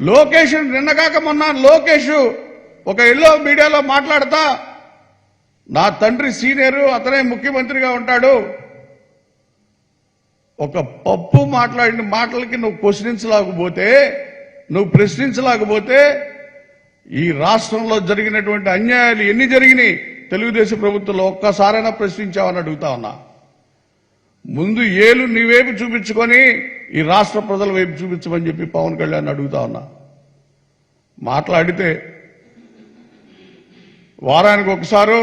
లోకేష్ నిన్నగాక మొన్న లోకేష్ ఒక ఎల్లో మీడియాలో మాట్లాడతా నా తండ్రి సీనియర్ అతనే ముఖ్యమంత్రిగా ఉంటాడు. ఒక పప్పు మాట్లాడిన మాటలకి నువ్వు క్వశ్చనించలేకపోతే నువ్వు ప్రశ్నించలేకపోతే ఈ రాష్ట్రంలో జరిగినటువంటి అన్యాయాలు ఎన్ని జరిగినాయి? తెలుగుదేశం ప్రభుత్వంలో ఒక్కసారైనా ప్రశ్నించావని అడుగుతా ఉన్నా. ముందు ఏలు నీవేపు చూపించుకొని ఈ రాష్ట్ర ప్రజల వైపు చూపించమని చెప్పి పవన్ కళ్యాణ్ అడుగుతా ఉన్నా. మాట్లాడితే వారానికి ఒకసారో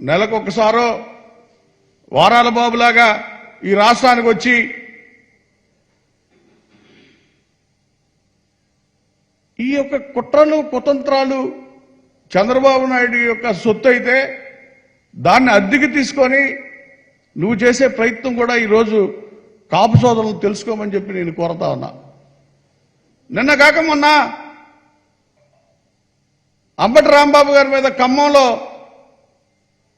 నెలకు ఒకసారో వారాల బాబులాగా ఈ రాష్ట్రానికి వచ్చి ఈ యొక్క కుట్రలు కుతంత్రాలు చంద్రబాబు నాయుడు యొక్క సొత్తు అయితే దాన్ని అద్దెకి తీసుకొని నువ్వు చేసే ప్రయత్నం కూడా ఈరోజు కాపు సోదరులు తెలుసుకోమని చెప్పి నేను కోరతా ఉన్నా. నిన్న కాక మొన్న అంబటి రాంబాబు గారి మీద ఖమ్మంలో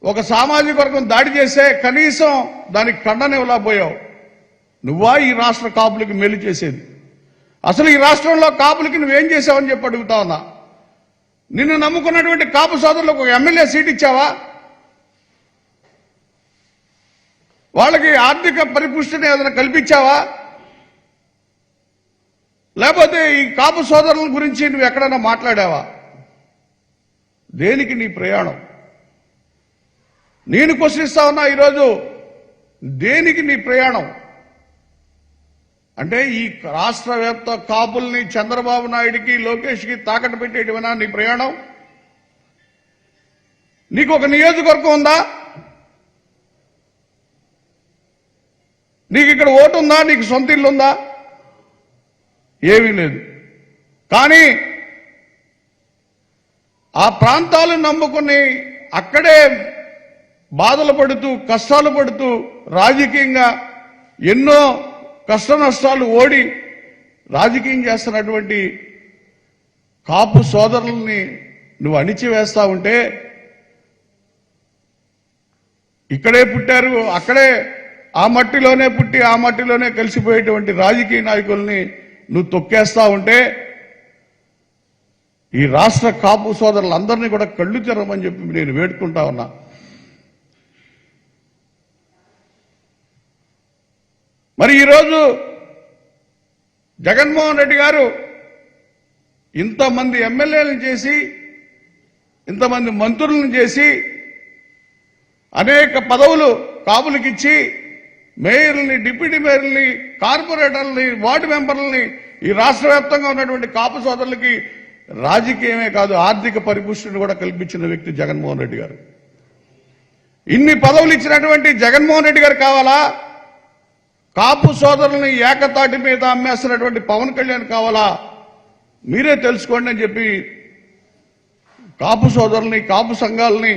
ఒక సామాజిక వర్గం దాడి చేస్తే కనీసం దానికి ఖండనివ్వలేకపోయావు నువ్వా ఈ రాష్ట్ర కాపులకి మేలు చేసేది? అసలు ఈ రాష్ట్రంలో కాపులకి నువ్వేం చేసావని చెప్పి అడుగుతా ఉన్నా. నిన్ను నమ్ముకున్నటువంటి కాపు సోదరులకు ఒక ఎమ్మెల్యే సీట్ ఇచ్చావా? వాళ్ళకి ఆర్థిక పరిపుష్టిని ఏదైనా కల్పించావా? లేకపోతే ఈ కాపు సోదరుల గురించి నువ్వు ఎక్కడైనా మాట్లాడావా? దేనికి నీ ప్రయాణం? నేను క్వశ్చనిస్తా ఉన్నా ఈరోజు దేనికి నీ ప్రయాణం? అంటే ఈ రాష్ట్ర వ్యాప్త కాపుల్ని చంద్రబాబు నాయుడికి లోకేష్కి తాకట్టు పెట్టేటివనా నీ ప్రయాణం? నీకు ఒక నియోజకవర్గం ఉందా? నీకు ఇక్కడ ఓటు ఉందా? నీకు సొంత ఇల్లు ఉందా? ఏమీ లేదు. కానీ ఆ ప్రాంతాలను నమ్ముకుని అక్కడే బాధలు పడుతూ కష్టాలు పడుతూ రాజకీయంగా ఎన్నో కష్ట నష్టాలు ఓడి రాజకీయం చేస్తున్నటువంటి కాపు సోదరుల్ని నువ్వు అణిచివేస్తా ఉంటే ఇక్కడే పుట్టారు అక్కడే ఆ మట్టిలోనే పుట్టి ఆ మట్టిలోనే కలిసిపోయేటువంటి రాజకీయ నాయకుల్ని నువ్వు తొక్కేస్తా ఉంటే ఈ రాష్ట్ర కాపు సోదరులందరినీ కూడా కళ్ళు తెరమని చెప్పి నేను వేడుకుంటా ఉన్నా. మరి ఈరోజు జగన్మోహన్ రెడ్డి గారు ఇంతమంది ఎమ్మెల్యేలను చేసి ఇంతమంది మంత్రులను చేసి అనేక పదవులు కాపులకిచ్చి మేయర్లని డిప్యూటీ మేయర్లని కార్పొరేటర్లని వార్డు మెంబర్లని ఈ రాష్ట్ర వ్యాప్తంగా ఉన్నటువంటి కాపు సోదరులకి రాజకీయమే కాదు ఆర్థిక పరిపుష్టిని కూడా కల్పించిన వ్యక్తి జగన్మోహన్ రెడ్డి గారు. ఇన్ని పదవులు ఇచ్చినటువంటి జగన్మోహన్ రెడ్డి గారు కావాలా? కాపు సోదరుల్ని ఏకతాటి మీద అమ్మేస్తున్నటువంటి పవన్ కళ్యాణ్ కావాలా? మీరే తెలుసుకోండి అని చెప్పి కాపు సోదరుల్ని కాపు సంఘాలని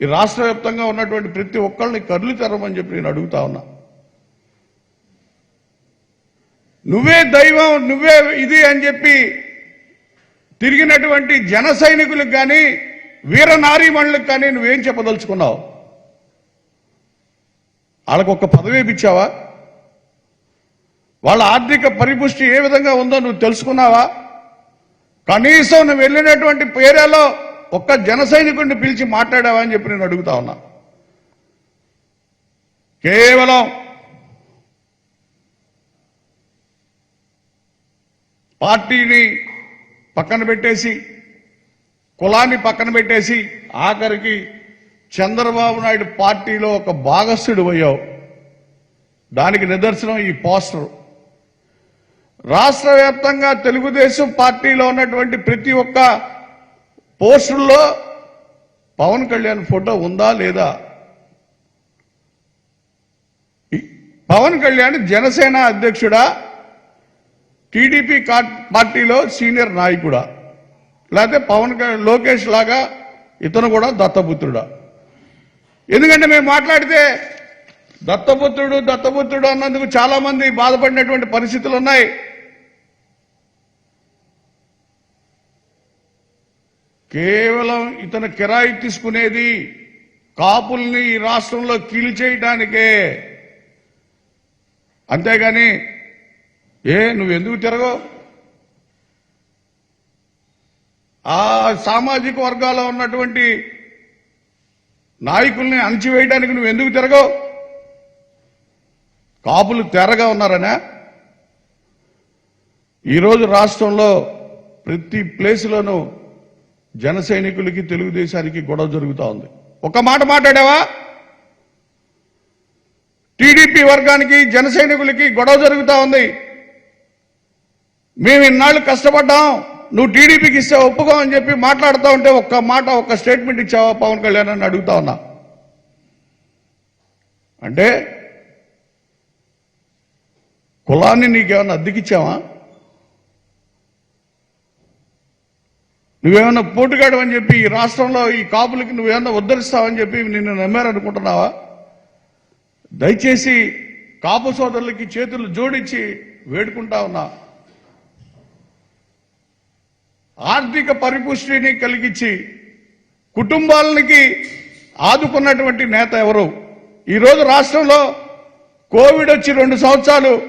ఈ రాష్ట్ర వ్యాప్తంగా ఉన్నటువంటి ప్రతి ఒక్కళ్ళని కర్లు తెరమని చెప్పి నేను అడుగుతా ఉన్నా. నువ్వే దైవం నువ్వే ఇది అని చెప్పి తిరిగినటువంటి జన సైనికులకు కానీ వీర నారీమణులకు కానీ నువ్వేం చెప్పదలుచుకున్నావు? వాళ్ళకు ఒక పదవి ఇప్పించావా? వాళ్ళ ఆర్థిక పరిపుష్టి ఏ విధంగా ఉందో నువ్వు తెలుసుకున్నావా? కనీసం నువ్వు వెళ్ళినటువంటి పేరాలో ఒక్క జన సైనికుడిని పిలిచి మాట్లాడావా అని చెప్పి నేను అడుగుతా ఉన్నా. కేవలం పార్టీని పక్కన పెట్టేసి కులాన్ని పక్కన పెట్టేసి ఆఖరికి చంద్రబాబు నాయుడు పార్టీలో ఒక భాగస్థుడు అయ్యావు దానికి నిదర్శనం ఈ పోస్టర్. రాష్ట్ర వ్యాప్తంగా తెలుగుదేశం పార్టీలో ఉన్నటువంటి ప్రతి ఒక్క పోస్టుల్లో పవన్ కళ్యాణ్ ఫోటో ఉందా లేదా? పవన్ కళ్యాణ్ జనసేన అధ్యక్షుడా? టీడీపీ పార్టీలో సీనియర్ నాయకుడా? లేకపోతే పవన్ కళ్యాణ్ లోకేష్ లాగా ఇతను కూడా దత్తపుత్రుడా? ఎందుకంటే మేము మాట్లాడితే దత్తపుత్రుడు దత్తపుత్రుడు అన్నందుకు చాలా మంది బాధపడినటువంటి పరిస్థితులు ఉన్నాయి కేవలం ఇతను కిరాయి తీసుకునేది కాపుల్ని ఈ రాష్ట్రంలో కీలు చేయడానికే అంతేగాని ఏ నువ్వెందుకు తిరగవు? ఆ సామాజిక వర్గాల్లో ఉన్నటువంటి నాయకుల్ని అణచివేయడానికి నువ్వు ఎందుకు తిరగవు? కాపులు తెరగా ఉన్నారనే? ఈరోజు రాష్ట్రంలో ప్రతి ప్లేసులోనూ జన సైనికులకి తెలుగుదేశానికి గొడవ జరుగుతూ ఉంది. ఒక మాట మాట్లాడావా? టీడీపీ వర్గానికి జన సైనికులకి గొడవ జరుగుతూ ఉంది. మేము ఇన్నాళ్ళు కష్టపడ్డాం. నువ్వు టీడీపీకి ఇస్తే ఒప్పుకో అని చెప్పి మాట్లాడుతూ ఉంటే ఒక్క మాట ఒక్క స్టేట్మెంట్ ఇచ్చావా? పవన్ కళ్యాణ్ అని అడుగుతా ఉన్నా. అంటే కులాన్ని నీకేమన్నా అద్దెకిచ్చావా? నువ్వేమన్నా పోటుగాడు అని చెప్పి ఈ రాష్ట్రంలో ఈ కాపులకి నువ్వేమన్నా ఉద్ధరిస్తావని చెప్పి నిన్ను నమ్మారనుకుంటున్నావా? దయచేసి కాపు సోదరులకి చేతులు జోడించి వేడుకుంటా ఉన్నా. ఆర్థిక పరిపుష్టిని కలిగించి కుటుంబాలకి ఆదుకున్నటువంటి నేత ఎవరు? ఈరోజు రాష్ట్రంలో కోవిడ్ వచ్చి రెండు సంవత్సరాలు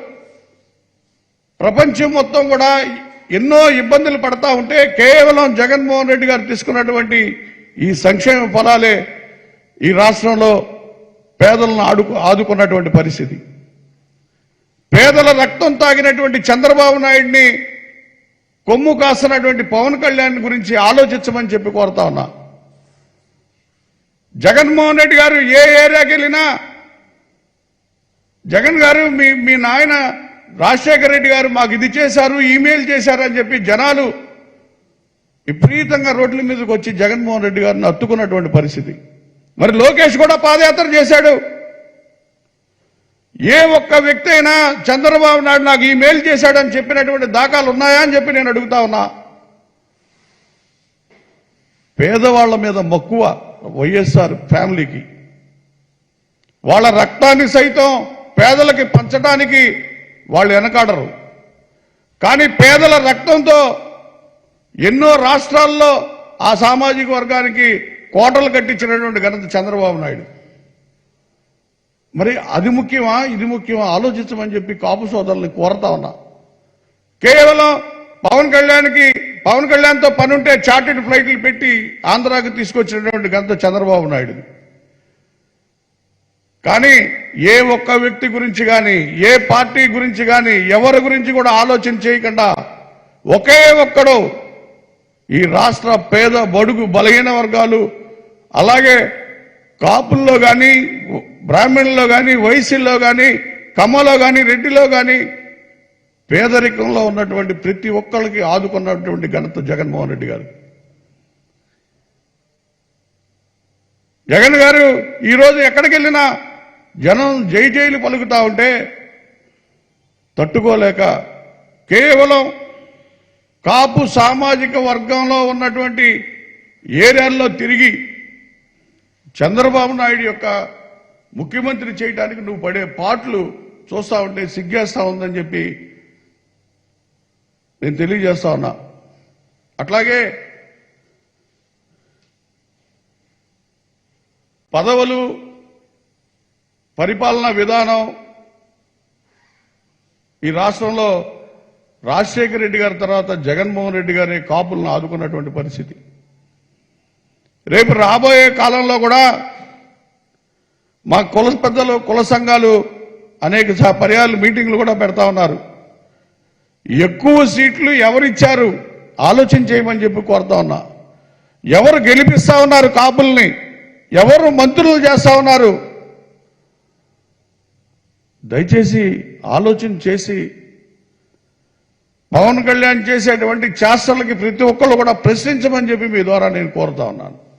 ప్రపంచం మొత్తం కూడా ఎన్నో ఇబ్బందులు పడతా ఉంటే కేవలం జగన్మోహన్ రెడ్డి గారు తీసుకున్నటువంటి ఈ సంక్షేమ ఫలాలే ఈ రాష్ట్రంలో పేదలను ఆడుకు ఆదుకున్నటువంటి పరిస్థితి. పేదల రక్తం తాగినటువంటి చంద్రబాబు నాయుడిని కొమ్ము కాస్తున్నటువంటి పవన్ కళ్యాణ్ గురించి ఆలోచించమని చెప్పి కోరుతా ఉన్నా. జగన్మోహన్ రెడ్డి గారు ఏ ఏరియాకి వెళ్ళినా జగన్ గారు మీ మీ నాయన రాజశేఖర రెడ్డి గారు మాకు ఇది చేశారు ఈమెయిల్ చేశారు అని చెప్పి జనాలు విపరీతంగా రోడ్ల మీదకి వచ్చి జగన్మోహన్ రెడ్డి గారిని అత్తుకున్నటువంటి పరిస్థితి. మరి లోకేష్ కూడా పాదయాత్ర చేశాడు. ఏ ఒక్క వ్యక్తి అయినా చంద్రబాబు నాయుడు నాకు ఈ మెయిల్ చేశాడని చెప్పినటువంటి దాఖలు ఉన్నాయా అని చెప్పి నేను అడుగుతా ఉన్నా. పేదవాళ్ళ మీద మక్కువ వైఎస్ఆర్ ఫ్యామిలీకి వాళ్ళ రక్తాన్ని సైతం పేదలకి పంచడానికి వాళ్ళు వెనకాడరు. కానీ పేదల రక్తంతో ఎన్నో రాష్ట్రాల్లో ఆ సామాజిక వర్గానికి కోటలు కట్టించినటువంటి ఘనత చంద్రబాబు నాయుడు. మరి అది ముఖ్యమా ఇది ముఖ్యమా? ఆలోచించమని చెప్పి కాపు సోదరుల్ని కోరతా ఉన్నా. కేవలం పవన్ కళ్యాణ్కి పవన్ కళ్యాణ్తో పనుంటే చార్టెడ్ ఫ్లైట్లు పెట్టి ఆంధ్రాకి తీసుకొచ్చినటువంటి గంత చంద్రబాబు నాయుడు. కానీ ఏ ఒక్క వ్యక్తి గురించి కానీ ఏ పార్టీ గురించి కానీ ఎవరి గురించి కూడా ఆలోచన చేయకుండా ఒకే ఒక్కడు ఈ రాష్ట్ర పేద బడుగు బలహీన వర్గాలు అలాగే కాపుల్లో కానీ బ్రాహ్మణుల్లో కానీ వైశ్యుల్లో కానీ కమ్మలో కానీ రెడ్డిలో కానీ పేదరికంలో ఉన్నటువంటి ప్రతి ఒక్కరికి ఆదుకున్నటువంటి ఘనత జగన్మోహన్ రెడ్డి గారు. జగన్ గారు ఈరోజు ఎక్కడికి వెళ్ళినా జనం జై జైలు పలుకుతా ఉంటే తట్టుకోలేక కేవలం కాపు సామాజిక వర్గంలో ఉన్నటువంటి ఏరియాల్లో తిరిగి చంద్రబాబు నాయుడు యొక్క ముఖ్యమంత్రి చేయడానికి నువ్వు పడే పాటలు చూస్తా ఉంటే సిగ్గేస్తా ఉందని చెప్పి నేను తెలియజేస్తా ఉన్నా. అట్లాగే పదవులు పరిపాలనా విధానం ఈ రాష్ట్రంలో రాజశేఖర రెడ్డి గారి తర్వాత జగన్మోహన్ రెడ్డి గారి కాపులను ఆదుకున్నటువంటి పరిస్థితి. రేపు రాబోయే కాలంలో కూడా మా కుల పెద్దలు కుల సంఘాలు అనేక పర్యాలు మీటింగ్లు కూడా పెడతా ఉన్నారు. ఎక్కువ సీట్లు ఎవరిచ్చారు? ఆలోచన చేయమని చెప్పి కోరుతా ఉన్నా. ఎవరు గెలిపిస్తా ఉన్నారు కాపుల్ని ఎవరు మంత్రులు చేస్తా ఉన్నారు? దయచేసి ఆలోచన చేసి పవన్ కళ్యాణ్ చేసేటువంటి చేష్టలకి ప్రతి ఒక్కళ్ళు కూడా ప్రశ్నించమని చెప్పి మీ ద్వారా నేను కోరుతా ఉన్నాను.